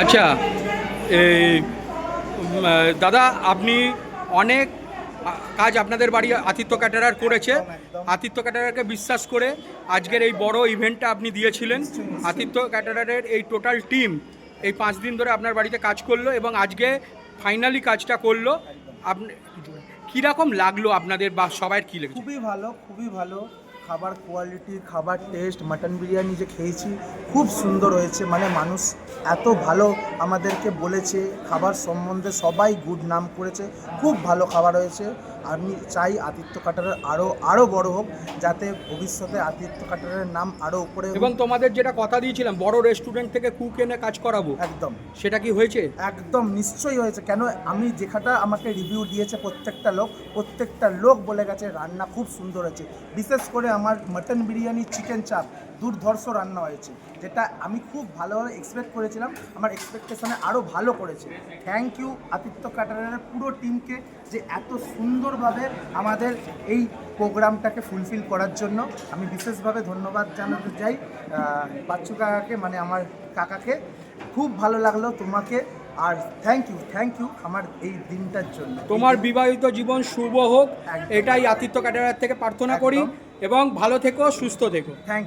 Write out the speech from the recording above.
আচ্ছা এই দাদা, আপনি অনেক কাজ আপনাদের বাড়ি আতিথ্য ক্যাটারার করেছে। আতিথ্য ক্যাটারারকে বিশ্বাস করে আজকের এই বড় ইভেন্টটা আপনি দিয়েছিলেন। আতিথ্য ক্যাটারারের এই টোটাল টিম এই পাঁচ দিন ধরে আপনার বাড়িতে কাজ করল এবং আজকে ফাইনালি কাজটা করল। আপনি, কীরকম লাগল আপনাদের বা সবার কী লেগেছে? খুবই ভালো খুবই ভালো। খাবার কোয়ালিটি খাবার টেস্ট মাটন বিরিয়ানি যে খেয়েছি, খুব সুন্দর হয়েছে। মানে মানুষ এত ভালো আমাদেরকে বলেছে, খাবার সম্বন্ধে সবাই গুড নাম করেছে, খুব ভালো খাবার হয়েছে। আমি চাই আদিত্য কাটারের আরও আরও বড় হোক যাতে ভবিষ্যতে আদিত্য কাটারের নাম আরও উপরে এবং তোমাদের যেটা কথা দিয়েছিলাম বড় রেস্টুরেন্ট থেকে কুক এনে কাজ করাবো একদম। সেটা কি হয়েছে? একদম নিশ্চয়ই হয়েছে। কেন আমি যেখানটা আমাকে রিভিউ দিয়েছে প্রত্যেকটা লোক প্রত্যেকটা লোক বলে গেছে রান্না খুব সুন্দর হয়েছে। বিশেষ করে আমার মটন বিরিয়ানি চিকেন চাপ দুর্ধর্ষ রান্না হয়েছে যেটা আমি খুব ভালোভাবে এক্সপেক্ট করেছিলাম আমার এক্সপেকটেশনে আরও ভালো করেছে। থ্যাংক ইউ আতিথ্য কাটারের পুরো টিমকে যে এত সুন্দরভাবে আমাদের এই প্রোগ্রামটাকে ফুলফিল করার জন্য। আমি বিশেষভাবে ধন্যবাদ জানাতে চাই বাচ্চু কাকাকে মানে আমার কাকাকে। খুব ভালো লাগল তোমাকে আর থ্যাংক ইউ থ্যাংক ইউ আমার এই দিনটার জন্য। তোমার বিবাহিত জীবন শুভ হোক এটাই আতিথ্য ক্যাটারার থেকে প্রার্থনা করি এবং ভালো থেকো সুস্থ থেকো। থ্যাংক